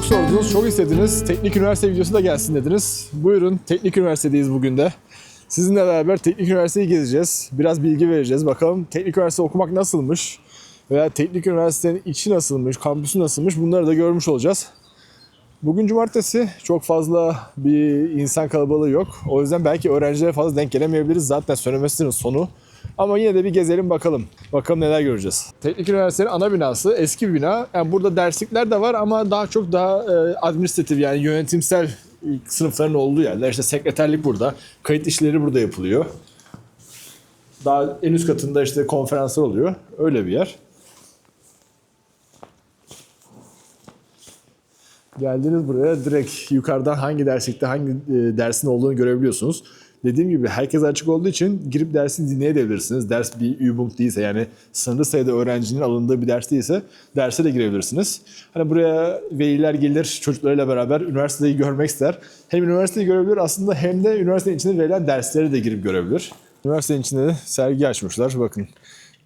Çok sordunuz, çok istediniz. Teknik üniversite videosu da gelsin dediniz. Buyurun, teknik üniversitedeyiz bugün de. Sizinle beraber teknik üniversiteyi gezeceğiz. Biraz bilgi vereceğiz. Bakalım teknik üniversite okumak nasılmış? Veya teknik üniversitenin içi nasılmış, kampüsü nasılmış bunları da görmüş olacağız. Bugün cumartesi çok fazla bir insan kalabalığı yok. O yüzden belki öğrencilere fazla denk gelemeyebiliriz. Zaten sömestrin sonu. Ama yine de bir gezelim bakalım. Bakalım neler göreceğiz. Teknik Üniversitenin ana binası eski bir bina. Yani burada derslikler de var ama daha çok daha e, administratif yani yönetimsel sınıfların olduğu yerler. İşte sekreterlik burada, kayıt işleri burada yapılıyor. Daha en üst katında işte konferanslar oluyor. Öyle bir yer. Geldiniz buraya direkt yukarıdan hangi derslikte hangi e, dersin olduğunu görebiliyorsunuz. Dediğim gibi herkes açık olduğu için girip dersi dinleyebilirsiniz. Ders bir übung değilse yani sınırlı sayıda öğrencinin alındığı bir ders değilse derse de girebilirsiniz. Hani buraya veliler gelir çocuklarıyla beraber üniversiteyi görmek ister. Hem üniversiteyi görebilir aslında hem de üniversitenin içinde verilen dersleri de girip görebilir. Üniversitenin içinde de sergi açmışlar bakın.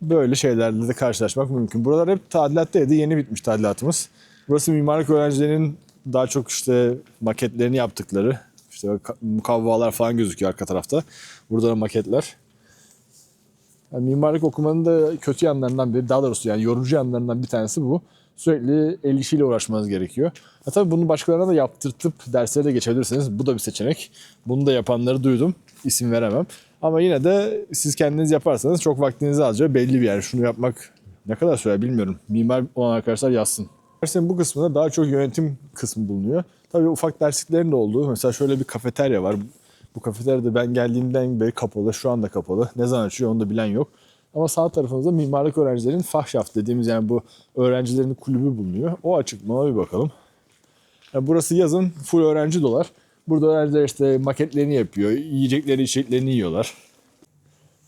Böyle şeylerle de karşılaşmak mümkün. Buralar hep tadilattaydı. Yeni bitmiş tadilatımız. Burası mimarlık öğrencilerinin daha çok işte maketlerini yaptıkları, işte ka- mukavvalar falan gözüküyor arka tarafta. Burada da maketler. Yani mimarlık okumanın da kötü yanlarından biri, daha doğrusu yani yorucu yanlarından bir tanesi bu. Sürekli el işiyle uğraşmanız gerekiyor. Ha tabii bunu başkalarına da yaptırtıp derslere de geçebilirsiniz. Bu da bir seçenek. Bunu da yapanları duydum. İsim veremem. Ama yine de siz kendiniz yaparsanız çok vaktinizi alacak belli bir yer. Şunu yapmak ne kadar sürer bilmiyorum. Mimar olan arkadaşlar yazsın. Dersin bu kısmında daha çok yönetim kısmı bulunuyor. Tabii ufak dersliklerin de olduğu. Mesela şöyle bir kafeterya var. Bu kafeterya da ben geldiğimden beri kapalı. Şu anda kapalı. Ne zaman açıyor onu da bilen yok. Ama sağ tarafımızda mimarlık öğrencilerinin fahşaf dediğimiz yani bu öğrencilerin kulübü bulunuyor. O açık mı ona bir bakalım. Yani burası yazın full öğrenci dolar. Burada öğrenciler işte maketlerini yapıyor. Yiyecekleri, içeceklerini yiyorlar.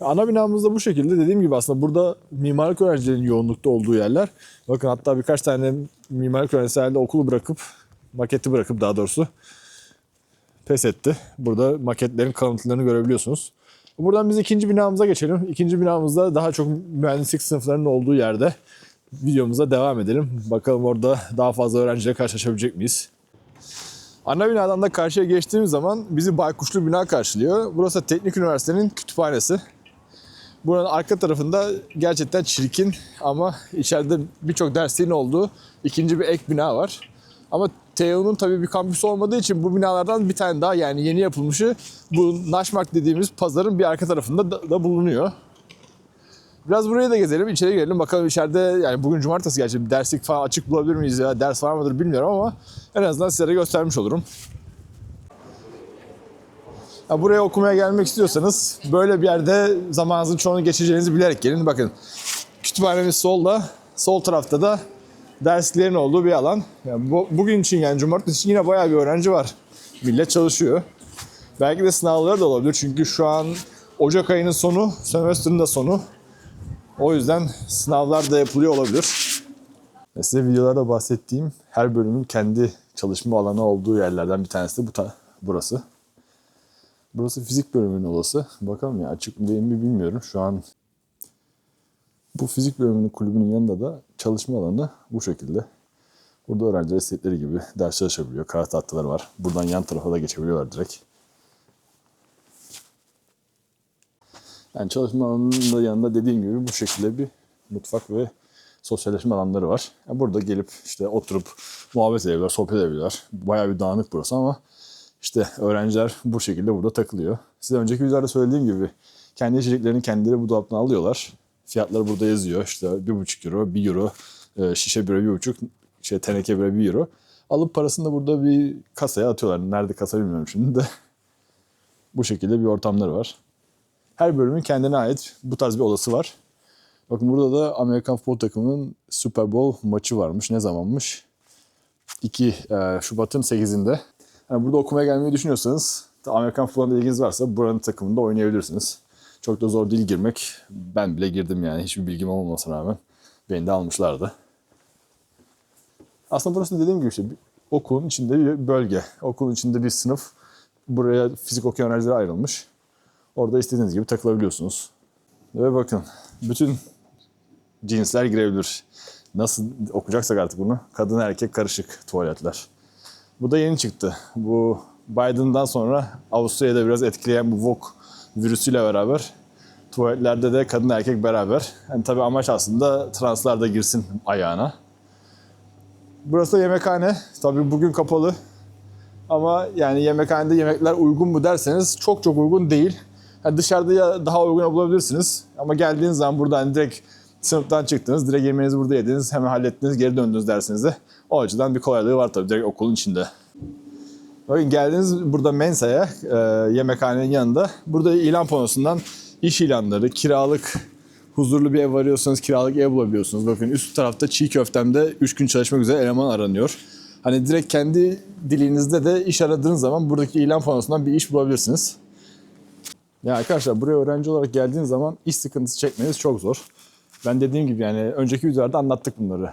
Ana binamız da bu şekilde. Dediğim gibi aslında burada mimarlık öğrencilerinin yoğunlukta olduğu yerler. Bakın hatta birkaç tane mimarlık öğrencisi herhalde okulu bırakıp, maketi bırakıp daha doğrusu pes etti. Burada maketlerin kalıntılarını görebiliyorsunuz. Buradan biz ikinci binamıza geçelim. İkinci binamızda daha çok mühendislik sınıflarının olduğu yerde videomuza devam edelim. Bakalım orada daha fazla öğrenciyle karşılaşabilecek miyiz? Ana binadan da karşıya geçtiğimiz zaman bizi baykuşlu bina karşılıyor. Burası Teknik Üniversitenin kütüphanesi. Buranın arka tarafında gerçekten çirkin ama içeride birçok dersliğin olduğu ikinci bir ek bina var. Ama TEO'nun tabii bir kampüsü olmadığı için bu binalardan bir tane daha yani yeni yapılmışı bu Naşmark dediğimiz pazarın bir arka tarafında da, da bulunuyor. Biraz buraya da gezelim, içeri girelim. Bakalım içeride yani bugün cumartesi gerçi derslik falan açık bulabilir miyiz ya ders var mıdır bilmiyorum ama en azından size de göstermiş olurum. Ya buraya okumaya gelmek istiyorsanız böyle bir yerde zamanınızın çoğunu geçireceğinizi bilerek gelin. Bakın kütüphanemiz solda, sol tarafta da derslerin olduğu bir alan. Yani bu, bugün için yani cumartesi için yine bayağı bir öğrenci var. Millet çalışıyor. Belki de sınavları da olabilir çünkü şu an Ocak ayının sonu, sömestrin de sonu. O yüzden sınavlar da yapılıyor olabilir. Ve Size videolarda bahsettiğim her bölümün kendi çalışma alanı olduğu yerlerden bir tanesi de bu ta- burası. Burası fizik bölümünün odası. Bakalım ya açık mı değil mi bilmiyorum. Şu an bu fizik bölümünün kulübünün yanında da çalışma alanı bu şekilde. Burada öğrenciler istedikleri gibi ders çalışabiliyor. Kara tahtaları var. Buradan yan tarafa da geçebiliyorlar direkt. Yani çalışma alanının da yanında dediğim gibi bu şekilde bir mutfak ve sosyalleşme alanları var. Yani burada gelip işte oturup muhabbet edebilirler, sohbet edebilirler. Bayağı bir dağınık burası ama işte öğrenciler bu şekilde burada takılıyor. Size önceki videolarda söylediğim gibi kendi içeceklerini kendileri bu dolaptan alıyorlar. Fiyatları burada yazıyor. İşte 1,5 euro, 1 euro, e, şişe bira 1,5, şey, teneke bira 1 euro. Alıp parasını da burada bir kasaya atıyorlar. Nerede kasa bilmiyorum şimdi de. bu şekilde bir ortamları var. Her bölümün kendine ait bu tarz bir odası var. Bakın burada da Amerikan futbol takımının Super Bowl maçı varmış. Ne zamanmış? 2 e, Şubat'ın 8'inde. Yani burada okumaya gelmeyi düşünüyorsanız, Amerikan futbolunda ilginiz varsa buranın takımında oynayabilirsiniz. Çok da zor değil girmek. Ben bile girdim yani hiçbir bilgim olmamasına rağmen. Beni de almışlardı. Aslında burası dediğim gibi işte bir okulun içinde bir bölge. Okulun içinde bir sınıf. Buraya fizik okuyan öğrencilere ayrılmış. Orada istediğiniz gibi takılabiliyorsunuz. Ve bakın bütün cinsler girebilir. nasıl okuyacaksak artık bunu kadın erkek karışık tuvaletler. Bu da yeni çıktı. Bu Biden'dan sonra Avusturya'da biraz etkileyen bu VOG virüsüyle beraber tuvaletlerde de kadın erkek beraber. Yani tabii amaç aslında translar da girsin ayağına. Burası da yemekhane. Tabii bugün kapalı. Ama yani yemekhanede yemekler uygun mu derseniz çok çok uygun değil. Yani dışarıda ya daha uygun bulabilirsiniz. Ama geldiğiniz zaman burada hani direkt sınıftan çıktınız, direkt yemeğinizi burada yediniz, hemen hallettiniz, geri döndünüz dersiniz de. O açıdan bir kolaylığı var tabii direkt okulun içinde. Bakın geldiniz burada Mensa'ya, e, yemekhanenin yanında. Burada ilan panosundan iş ilanları, kiralık, huzurlu bir ev arıyorsanız kiralık ev bulabiliyorsunuz. Bakın üst tarafta çiğ köftemde 3 gün çalışmak üzere eleman aranıyor. Hani direkt kendi dilinizde de iş aradığınız zaman buradaki ilan panosundan bir iş bulabilirsiniz. Ya arkadaşlar buraya öğrenci olarak geldiğiniz zaman iş sıkıntısı çekmeniz çok zor. Ben dediğim gibi yani önceki videolarda anlattık bunları.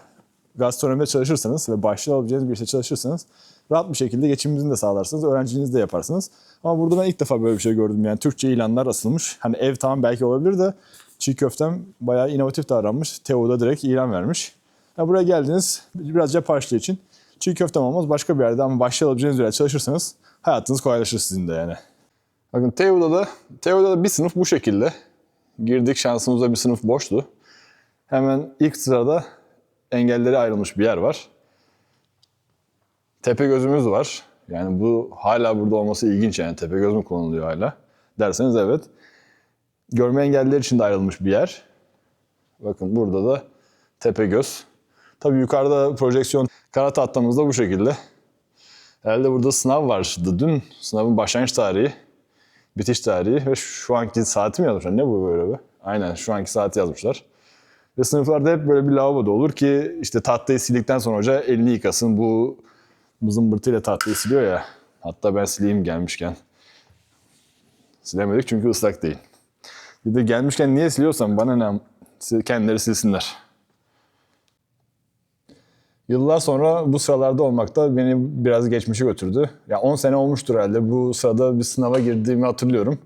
Gastronomide çalışırsanız ve başlı alabileceğiniz bir işte çalışırsanız rahat bir şekilde geçiminizi de sağlarsınız, öğrenciliğinizi de yaparsınız. Ama burada ben ilk defa böyle bir şey gördüm. Yani Türkçe ilanlar asılmış. Hani ev tamam belki olabilir de çiğ köftem bayağı inovatif davranmış. Teo'da direkt ilan vermiş. Ya buraya geldiniz biraz cep harçlığı için. Çiğ köftem olmaz başka bir yerde ama bir yerde çalışırsanız hayatınız kolaylaşır sizin de yani. Bakın TEO'da da, TEO'da da bir sınıf bu şekilde. Girdik şansımızda bir sınıf boştu. Hemen ilk sırada engelleri ayrılmış bir yer var. Tepe gözümüz var. Yani bu hala burada olması ilginç yani tepe göz mü kullanılıyor hala derseniz evet. Görme engelliler için de ayrılmış bir yer. Bakın burada da tepe göz. Tabii yukarıda projeksiyon kara tahtamız da bu şekilde. Herhalde burada sınav vardı dün. Sınavın başlangıç tarihi, bitiş tarihi ve şu anki saati mi yazmışlar? Ne bu böyle be? Aynen şu anki saati yazmışlar. Ve sınıflarda hep böyle bir lavaboda olur ki işte tahtayı sildikten sonra hoca elini yıkasın. Bu mızımbırtıyla tahtayı siliyor ya. Hatta ben sileyim gelmişken. Silemedik çünkü ıslak değil. Bir de gelmişken niye siliyorsam bana ne kendileri silsinler. Yıllar sonra bu sıralarda olmak da beni biraz geçmişe götürdü. Ya 10 sene olmuştur herhalde. Bu sırada bir sınava girdiğimi hatırlıyorum.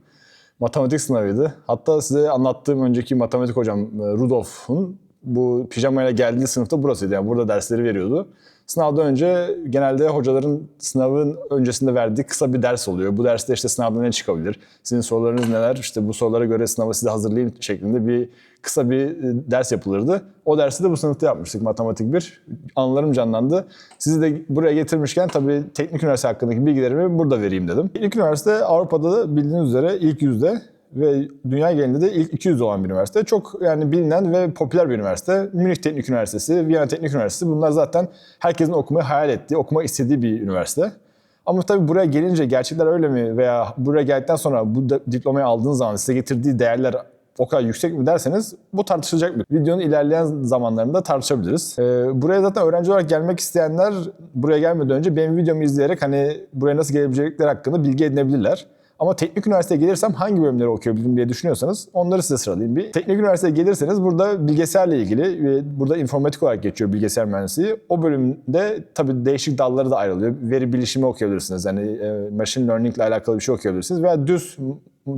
Matematik sınavıydı. Hatta size anlattığım önceki matematik hocam e, Rudolf'un bu pijamayla geldiği sınıfta burasıydı. Yani burada dersleri veriyordu. Sınavdan önce genelde hocaların sınavın öncesinde verdiği kısa bir ders oluyor. Bu derste işte sınavda ne çıkabilir? Sizin sorularınız neler? İşte bu sorulara göre sınavı size hazırlayayım şeklinde bir kısa bir e, ders yapılırdı. O dersi de bu sınıfta yapmıştık matematik 1. Anılarım canlandı. Sizi de buraya getirmişken tabii teknik üniversite hakkındaki bilgilerimi burada vereyim dedim. Teknik üniversite Avrupa'da da bildiğiniz üzere ilk yüzde ve dünya genelinde de ilk 200 olan bir üniversite. Çok yani bilinen ve popüler bir üniversite. Münih Teknik Üniversitesi, Viyana Teknik Üniversitesi bunlar zaten herkesin okumayı hayal ettiği, okumak istediği bir üniversite. Ama tabii buraya gelince gerçekler öyle mi veya buraya geldikten sonra bu diplomayı aldığınız zaman size getirdiği değerler o kadar yüksek mi derseniz bu tartışılacak bir. Videonun ilerleyen zamanlarında tartışabiliriz. Ee, buraya zaten öğrenci olarak gelmek isteyenler buraya gelmeden önce benim videomu izleyerek hani buraya nasıl gelebilecekleri hakkında bilgi edinebilirler. Ama teknik üniversiteye gelirsem hangi bölümleri okuyabilirim diye düşünüyorsanız onları size sıralayayım bir. Teknik üniversiteye gelirseniz burada bilgisayarla ilgili ve burada informatik olarak geçiyor bilgisayar mühendisliği. O bölümde tabii değişik dalları da ayrılıyor. Veri bilişimi okuyabilirsiniz. Yani e, machine learning ile alakalı bir şey okuyabilirsiniz. Veya düz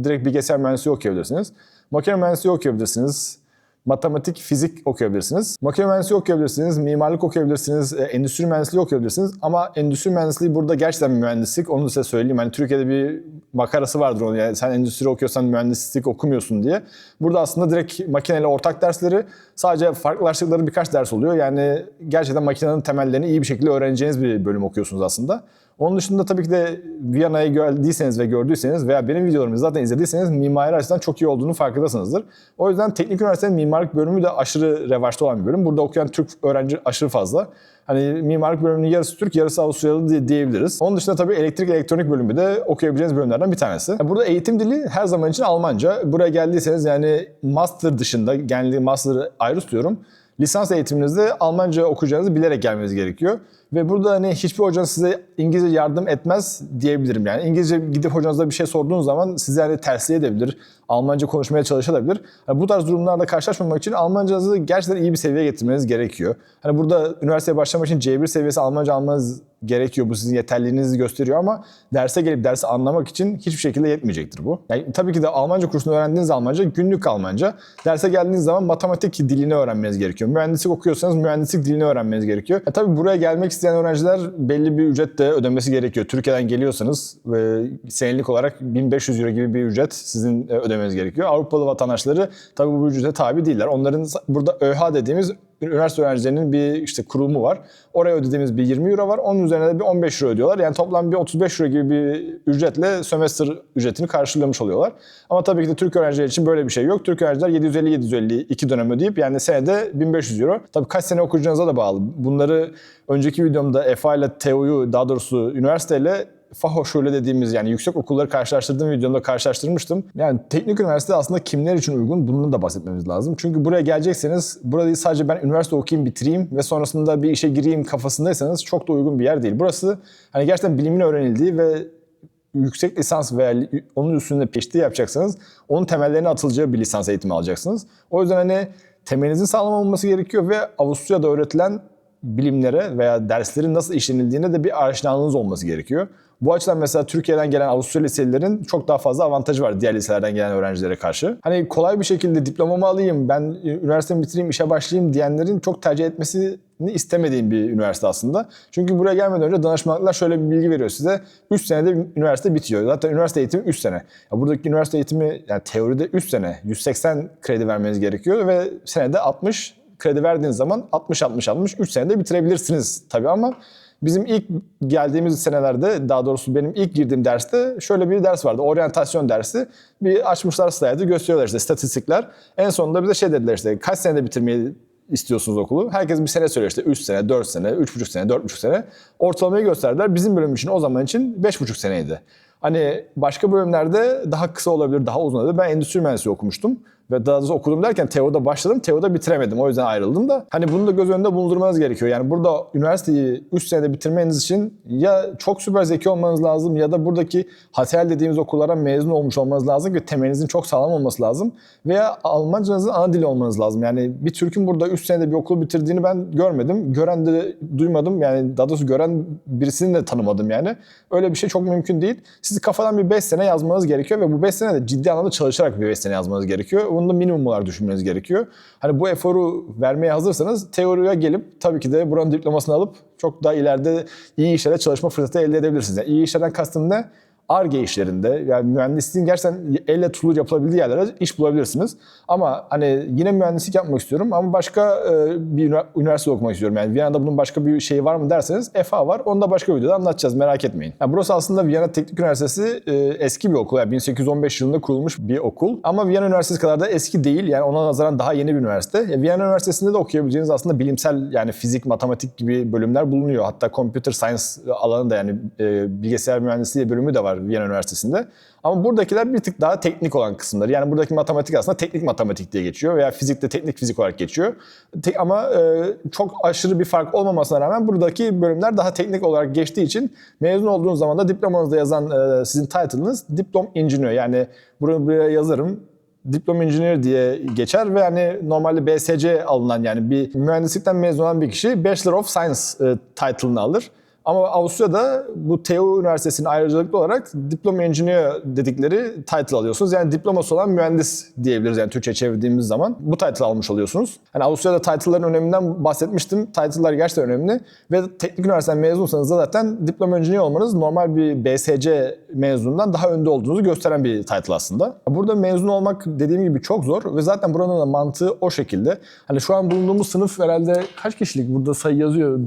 direkt bilgisayar mühendisliği okuyabilirsiniz. Makine mühendisliği okuyabilirsiniz. Matematik, fizik okuyabilirsiniz. Makine mühendisliği okuyabilirsiniz, mimarlık okuyabilirsiniz, e, endüstri mühendisliği okuyabilirsiniz. Ama endüstri mühendisliği burada gerçekten bir mühendislik. Onu size söyleyeyim. Hani Türkiye'de bir makarası vardır onun. Yani sen endüstri okuyorsan mühendislik okumuyorsun diye. Burada aslında direkt makineyle ortak dersleri sadece farklılaştıkları birkaç ders oluyor. Yani gerçekten makinenin temellerini iyi bir şekilde öğreneceğiniz bir bölüm okuyorsunuz aslında. Onun dışında tabii ki de Viyana'ya geldiyseniz ve gördüyseniz veya benim videolarımı zaten izlediyseniz mimari açıdan çok iyi olduğunu farkındasınızdır. O yüzden teknik üniversitenin mimarlık bölümü de aşırı revaçta olan bir bölüm. Burada okuyan Türk öğrenci aşırı fazla. Hani mimarlık bölümünün yarısı Türk, yarısı Avusturyalı diye diyebiliriz. Onun dışında tabii elektrik elektronik bölümü de okuyabileceğiniz bölümlerden bir tanesi. Burada eğitim dili her zaman için Almanca. Buraya geldiyseniz yani master dışında, genellikle master'ı ayrı tutuyorum lisans eğitiminizde Almanca okuyacağınızı bilerek gelmeniz gerekiyor. Ve burada hani hiçbir hocanız size İngilizce yardım etmez diyebilirim. Yani İngilizce gidip hocanıza bir şey sorduğunuz zaman sizi hani tersleyebilir. Almanca konuşmaya çalışabilir. Hani bu tarz durumlarla karşılaşmamak için Almancanızı gerçekten iyi bir seviyeye getirmeniz gerekiyor. Hani burada üniversiteye başlamak için C1 seviyesi Almanca almanız gerekiyor. Bu sizin yeterliliğinizi gösteriyor ama derse gelip dersi anlamak için hiçbir şekilde yetmeyecektir bu. Yani tabii ki de Almanca kursunu öğrendiğiniz Almanca günlük Almanca. Derse geldiğiniz zaman matematik dilini öğrenmeniz gerekiyor. Mühendislik okuyorsanız mühendislik dilini öğrenmeniz gerekiyor. E tabii buraya gelmek isteyen öğrenciler belli bir ücret de ödemesi gerekiyor. Türkiye'den geliyorsanız ve senelik olarak 1500 euro gibi bir ücret sizin e, ödemeniz gerekiyor. Avrupalı vatandaşları tabii bu ücrete tabi değiller. Onların burada ÖH dediğimiz üniversite öğrencilerinin bir işte kurumu var. Oraya ödediğimiz bir 20 euro var. Onun üzerine de bir 15 euro ödüyorlar. Yani toplam bir 35 euro gibi bir ücretle sömestr ücretini karşılamış oluyorlar. Ama tabii ki de Türk öğrenciler için böyle bir şey yok. Türk öğrenciler 750-750 iki dönem ödeyip yani senede 1500 euro. Tabii kaç sene okuyacağınıza da bağlı. Bunları önceki videomda EFA ile TEO'yu daha doğrusu üniversiteyle Fachhochschule dediğimiz yani yüksek okulları karşılaştırdığım videomda karşılaştırmıştım. Yani teknik üniversite aslında kimler için uygun bundan da bahsetmemiz lazım. Çünkü buraya gelecekseniz burada sadece ben üniversite okuyayım bitireyim ve sonrasında bir işe gireyim kafasındaysanız çok da uygun bir yer değil. Burası hani gerçekten bilimin öğrenildiği ve yüksek lisans veya onun üstünde peşte yapacaksanız onun temellerine atılacağı bir lisans eğitimi alacaksınız. O yüzden hani temelinizin sağlam olması gerekiyor ve Avusturya'da öğretilen bilimlere veya derslerin nasıl işlenildiğine de bir aşinalığınız olması gerekiyor. Bu açıdan mesela Türkiye'den gelen Avusturya liselilerin çok daha fazla avantajı var diğer liselerden gelen öğrencilere karşı. Hani kolay bir şekilde diplomamı alayım, ben üniversitemi bitireyim, işe başlayayım diyenlerin çok tercih etmesini istemediğim bir üniversite aslında. Çünkü buraya gelmeden önce danışmanlıklar şöyle bir bilgi veriyor size. 3 senede üniversite bitiyor. Zaten üniversite eğitimi 3 sene. Ya buradaki üniversite eğitimi yani teoride 3 sene 180 kredi vermeniz gerekiyor ve senede 60 kredi verdiğiniz zaman 60 60 60 3 senede bitirebilirsiniz tabii ama bizim ilk geldiğimiz senelerde daha doğrusu benim ilk girdiğim derste şöyle bir ders vardı. Oryantasyon dersi. Bir açmışlar slaydı gösteriyorlar işte statistikler. En sonunda bize şey dediler işte kaç senede bitirmeyi istiyorsunuz okulu. Herkes bir sene söylüyor işte 3 sene, 4 sene, 3,5 sene, 4,5 sene. Ortalamayı gösterdiler. Bizim bölüm için o zaman için 5,5 seneydi. Hani başka bölümlerde daha kısa olabilir, daha uzun olabilir. Ben endüstri mühendisliği okumuştum. Ve daha doğrusu okudum derken TEO'da başladım. TEO'da bitiremedim. O yüzden ayrıldım da. Hani bunu da göz önünde bulundurmanız gerekiyor. Yani burada üniversiteyi 3 senede bitirmeniz için ya çok süper zeki olmanız lazım ya da buradaki HTL dediğimiz okullara mezun olmuş olmanız lazım ki temelinizin çok sağlam olması lazım. Veya Almancanızın ana dili olmanız lazım. Yani bir Türk'ün burada 3 senede bir okul bitirdiğini ben görmedim. Gören de duymadım. Yani daha doğrusu gören birisini de tanımadım yani. Öyle bir şey çok mümkün değil. Siz kafadan bir 5 sene yazmanız gerekiyor ve bu 5 sene de ciddi anlamda çalışarak bir 5 sene yazmanız gerekiyor. Bunu da minimum olarak düşünmeniz gerekiyor. Hani bu eforu vermeye hazırsanız teoriye gelip tabii ki de buranın diplomasını alıp çok daha ileride iyi işlere çalışma fırsatı elde edebilirsiniz. Yani iyi işlerden kastım ne? ARGE işlerinde yani mühendisliğin gerçekten elle tutulur yapılabildiği yerlere iş bulabilirsiniz. Ama hani yine mühendislik yapmak istiyorum ama başka e, bir ünivers- üniversite okumak istiyorum. Yani Viyana'da bunun başka bir şeyi var mı derseniz EFA var. Onu da başka bir videoda anlatacağız merak etmeyin. Yani burası aslında Viyana Teknik Üniversitesi e, eski bir okul. Yani 1815 yılında kurulmuş bir okul. Ama Viyana Üniversitesi kadar da eski değil. Yani ona nazaran daha yeni bir üniversite. Ya Viyana Üniversitesi'nde de okuyabileceğiniz aslında bilimsel yani fizik, matematik gibi bölümler bulunuyor. Hatta computer science alanında yani e, bilgisayar mühendisliği bölümü de var Viyana Üniversitesi'nde. Ama buradakiler bir tık daha teknik olan kısımları. Yani buradaki matematik aslında teknik matematik diye geçiyor veya fizikte teknik fizik olarak geçiyor. Te- ama e, çok aşırı bir fark olmamasına rağmen buradaki bölümler daha teknik olarak geçtiği için mezun olduğunuz zaman da diplomanızda yazan e, sizin title'ınız diplom engineer. Yani buraya, buraya yazarım diplom engineer diye geçer ve hani normalde BSC alınan yani bir mühendislikten mezun olan bir kişi Bachelor of Science e, title'ını alır. Ama Avusturya'da bu TU Üniversitesi'nin ayrıcalıklı olarak diploma engineer dedikleri title alıyorsunuz. Yani diploması olan mühendis diyebiliriz yani Türkçe çevirdiğimiz zaman. Bu title almış oluyorsunuz. Hani Avusturya'da title'ların öneminden bahsetmiştim. Title'lar gerçekten önemli. Ve teknik üniversiteden mezunsanız da zaten diploma engineer olmanız normal bir BSC mezunundan daha önde olduğunuzu gösteren bir title aslında. Burada mezun olmak dediğim gibi çok zor ve zaten buranın da mantığı o şekilde. Hani şu an bulunduğumuz sınıf herhalde kaç kişilik burada sayı yazıyor?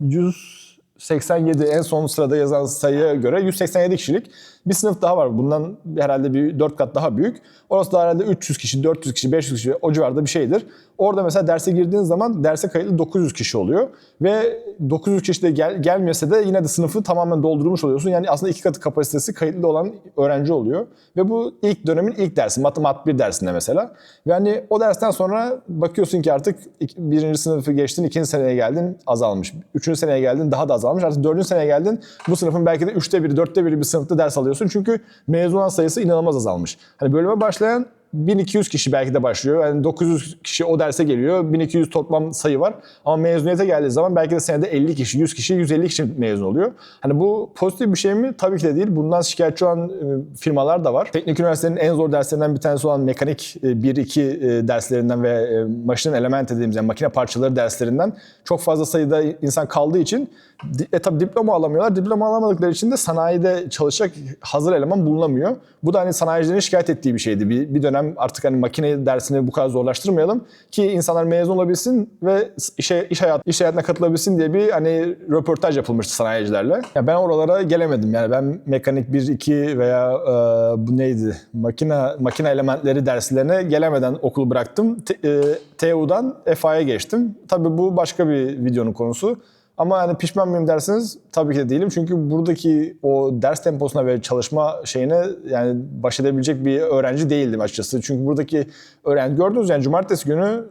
100 87 en son sırada yazan sayıya göre 187 kişilik Bir sınıf daha var. Bundan herhalde bir 4 kat daha büyük. Orası da herhalde 300 kişi, 400 kişi, 500 kişi o civarda bir şeydir. Orada mesela derse girdiğiniz zaman derse kayıtlı 900 kişi oluyor. Ve 900 kişi de gel, gelmiyorsa da yine de sınıfı tamamen doldurmuş oluyorsun. Yani aslında iki katı kapasitesi kayıtlı olan öğrenci oluyor. Ve bu ilk dönemin ilk dersi. Matematik bir dersinde mesela. Ve hani o dersten sonra bakıyorsun ki artık birinci sınıfı geçtin, ikinci seneye geldin azalmış. Üçüncü seneye geldin daha da azalmış. Artık dördüncü seneye geldin bu sınıfın belki de üçte biri, dörtte biri bir sınıfta ders alıyorsun. Çünkü mezun olan sayısı inanılmaz azalmış. Hani bölüme başlayan 1200 kişi belki de başlıyor. Yani 900 kişi o derse geliyor. 1200 toplam sayı var. Ama mezuniyete geldiği zaman belki de senede 50 kişi, 100 kişi, 150 kişi mezun oluyor. Hani bu pozitif bir şey mi? Tabii ki de değil. Bundan şikayetçi olan e, firmalar da var. Teknik üniversitenin en zor derslerinden bir tanesi olan mekanik e, 1-2 e, derslerinden ve e, machine element dediğimiz yani makine parçaları derslerinden çok fazla sayıda insan kaldığı için e tabi diploma alamıyorlar. Diploma alamadıkları için de sanayide çalışacak hazır eleman bulunamıyor. Bu da hani sanayicilerin şikayet ettiği bir şeydi. Bir, bir dönem artık hani makine dersini bu kadar zorlaştırmayalım ki insanlar mezun olabilsin ve işe iş hayat iş hayatına katılabilsin diye bir hani röportaj yapılmıştı sanayicilerle. Ya ben oralara gelemedim. Yani ben mekanik 1 2 veya e, bu neydi? Makine makine elementleri derslerine gelemeden okulu bıraktım. T- e, TU'dan FA'ya geçtim. Tabii bu başka bir videonun konusu. Ama hani pişman mıyım derseniz tabii ki de değilim. Çünkü buradaki o ders temposuna ve çalışma şeyine yani baş edebilecek bir öğrenci değildim açıkçası. Çünkü buradaki öğrenci gördünüz yani cumartesi günü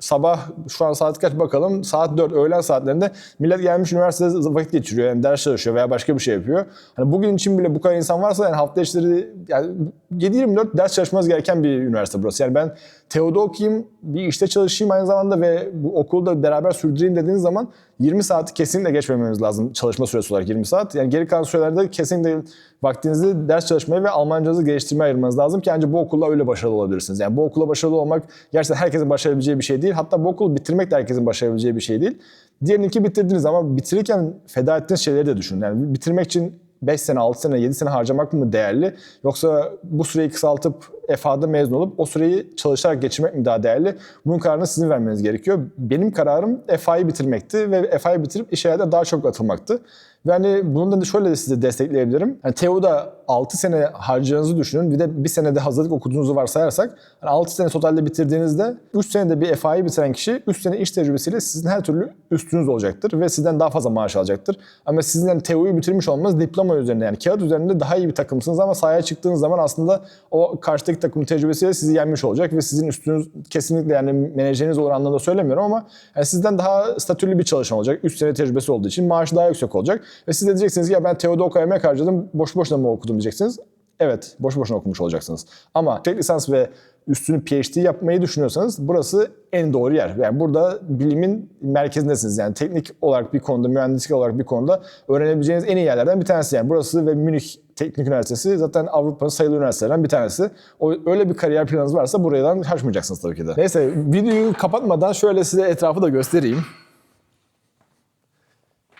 sabah şu an saat kaç bakalım saat 4 öğlen saatlerinde millet gelmiş üniversitede vakit geçiriyor yani ders çalışıyor veya başka bir şey yapıyor. Hani bugün için bile bu kadar insan varsa yani hafta içleri yani 7-24 ders çalışmanız gereken bir üniversite burası. Yani ben TEO'da okuyayım, bir işte çalışayım aynı zamanda ve bu okulu da beraber sürdüreyim dediğiniz zaman 20 saati kesinlikle geçmememiz lazım çalışma süresi olarak 20 saat. Yani geri kalan sürelerde kesinlikle vaktinizi ders çalışmaya ve Almancanızı geliştirmeye ayırmanız lazım ki ancak bu okulla öyle başarılı olabilirsiniz. Yani bu okula başarılı olmak gerçekten herkesin başarabileceği bir şey değil. Hatta bu okulu bitirmek de herkesin başarabileceği bir şey değil. Diğerinki bitirdiniz ama bitirirken feda ettiğiniz şeyleri de düşünün. Yani bitirmek için 5 sene, 6 sene, 7 sene harcamak mı değerli? Yoksa bu süreyi kısaltıp EFA'da mezun olup o süreyi çalışarak geçirmek mi daha değerli? Bunun kararını sizin vermeniz gerekiyor. Benim kararım EFA'yı bitirmekti ve EFA'yı bitirip iş hayatına daha çok atılmaktı. Ve hani bunu da şöyle de size destekleyebilirim. Yani TEO'da 6 sene harcayacağınızı düşünün. Bir de bir senede hazırlık okuduğunuzu varsayarsak yani 6 sene totalde bitirdiğinizde 3 senede bir EFA'yı bitiren kişi 3 sene iş tecrübesiyle sizin her türlü üstünüz olacaktır ve sizden daha fazla maaş alacaktır. Ama sizin yani TEO'yu bitirmiş olmanız diploma üzerinde yani kağıt üzerinde daha iyi bir takımsınız ama sahaya çıktığınız zaman aslında o karşıdaki takımın tecrübesiyle sizi yenmiş olacak ve sizin üstünüz kesinlikle yani menajeriniz olur anlamda söylemiyorum ama yani sizden daha statürlü bir çalışan olacak. 3 sene tecrübesi olduğu için maaşı daha yüksek olacak. Ve siz de diyeceksiniz ki ya ben TEO'da emek harcadım boş boşuna mı okudum diyeceksiniz. Evet, boş boşuna okumuş olacaksınız. Ama yüksek lisans ve üstünü PhD yapmayı düşünüyorsanız burası en doğru yer. Yani burada bilimin merkezindesiniz. Yani teknik olarak bir konuda, mühendislik olarak bir konuda öğrenebileceğiniz en iyi yerlerden bir tanesi. Yani burası ve Münih Teknik Üniversitesi zaten Avrupa'nın sayılı üniversitelerden bir tanesi. O, öyle bir kariyer planınız varsa buradan şaşmayacaksınız tabii ki de. Neyse videoyu kapatmadan şöyle size etrafı da göstereyim.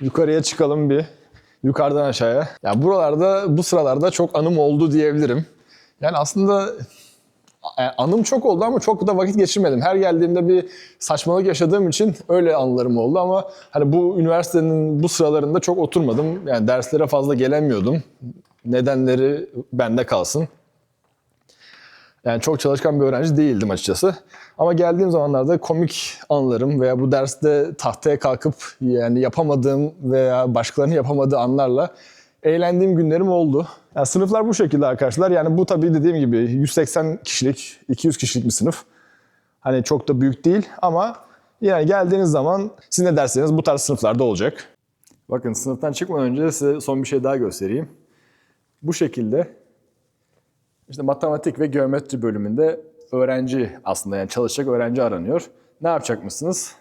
Yukarıya çıkalım bir. Yukarıdan aşağıya. Yani buralarda bu sıralarda çok anım oldu diyebilirim. Yani aslında e, anım çok oldu ama çok da vakit geçirmedim. Her geldiğimde bir saçmalık yaşadığım için öyle anılarım oldu ama hani bu üniversitenin bu sıralarında çok oturmadım. Yani derslere fazla gelemiyordum. Nedenleri bende kalsın. Yani çok çalışkan bir öğrenci değildim açıkçası. Ama geldiğim zamanlarda komik anlarım veya bu derste tahtaya kalkıp yani yapamadığım veya başkalarının yapamadığı anlarla eğlendiğim günlerim oldu. Yani sınıflar bu şekilde arkadaşlar. Yani bu tabii dediğim gibi 180 kişilik, 200 kişilik bir sınıf. Hani çok da büyük değil ama yani geldiğiniz zaman siz ne derseniz bu tarz sınıflarda olacak. Bakın sınıftan çıkmadan önce size son bir şey daha göstereyim. Bu şekilde işte matematik ve geometri bölümünde öğrenci aslında yani çalışacak öğrenci aranıyor. Ne yapacakmışsınız?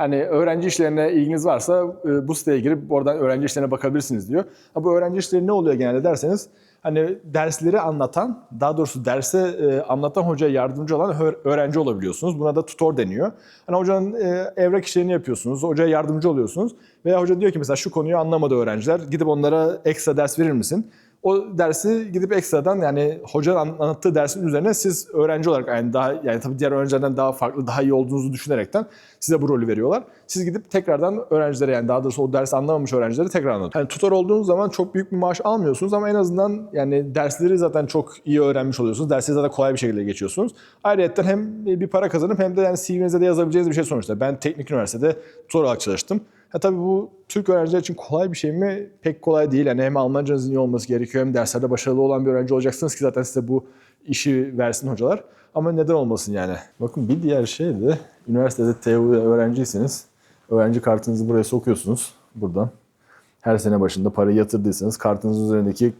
Hani öğrenci işlerine ilginiz varsa e, bu siteye girip oradan öğrenci işlerine bakabilirsiniz diyor. Ama bu öğrenci işleri ne oluyor genelde derseniz hani dersleri anlatan, daha doğrusu derse e, anlatan hocaya yardımcı olan öğrenci olabiliyorsunuz. Buna da tutor deniyor. Hani hocanın e, evrak işlerini yapıyorsunuz, hocaya yardımcı oluyorsunuz. Veya hoca diyor ki mesela şu konuyu anlamadı öğrenciler, gidip onlara ekstra ders verir misin? O dersi gidip ekstradan yani an- anlattığı dersin üzerine siz öğrenci olarak yani daha yani tabii diğer öğrencilerden daha farklı, daha iyi olduğunuzu düşünerekten size bu rolü veriyorlar. Siz gidip tekrardan öğrencilere yani daha doğrusu o dersi anlamamış öğrencilere tekrar anlatın. Yani tutor olduğunuz zaman çok büyük bir maaş almıyorsunuz ama en azından yani dersleri zaten çok iyi öğrenmiş oluyorsunuz. Dersleri zaten kolay bir şekilde geçiyorsunuz. Ayrıca hem bir para kazanıp hem de yani CV'nize de yazabileceğiniz bir şey sonuçta. Ben teknik üniversitede tutor olarak çalıştım. Ha tabii bu Türk öğrenciler için kolay bir şey mi? Pek kolay değil. Yani hem Almancanızın iyi olması gerekiyor hem derslerde başarılı olan bir öğrenci olacaksınız ki zaten size bu işi versin hocalar. Ama neden olmasın yani? Bakın bir diğer şey de üniversitede TU'da öğrenciyseniz öğrenci kartınızı buraya sokuyorsunuz buradan. Her sene başında parayı yatırdıysanız kartınızın üzerindeki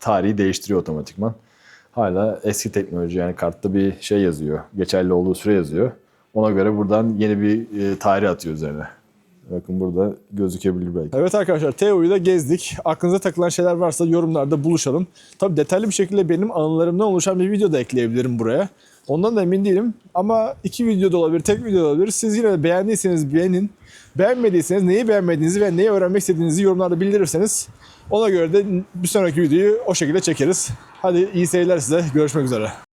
tarihi değiştiriyor otomatikman. Hala eski teknoloji yani kartta bir şey yazıyor. Geçerli olduğu süre yazıyor. Ona göre buradan yeni bir e, tarih atıyor üzerine. Bakın burada gözükebilir belki. Evet arkadaşlar TEO'yu da gezdik. Aklınıza takılan şeyler varsa yorumlarda buluşalım. Tabii detaylı bir şekilde benim anılarımdan oluşan bir video da ekleyebilirim buraya. Ondan da emin değilim. Ama iki video da olabilir, tek video da olabilir. Siz yine de beğendiyseniz beğenin. Beğenmediyseniz neyi beğenmediğinizi ve neyi öğrenmek istediğinizi yorumlarda bildirirseniz ona göre de bir sonraki videoyu o şekilde çekeriz. Hadi iyi seyirler size. Görüşmek üzere.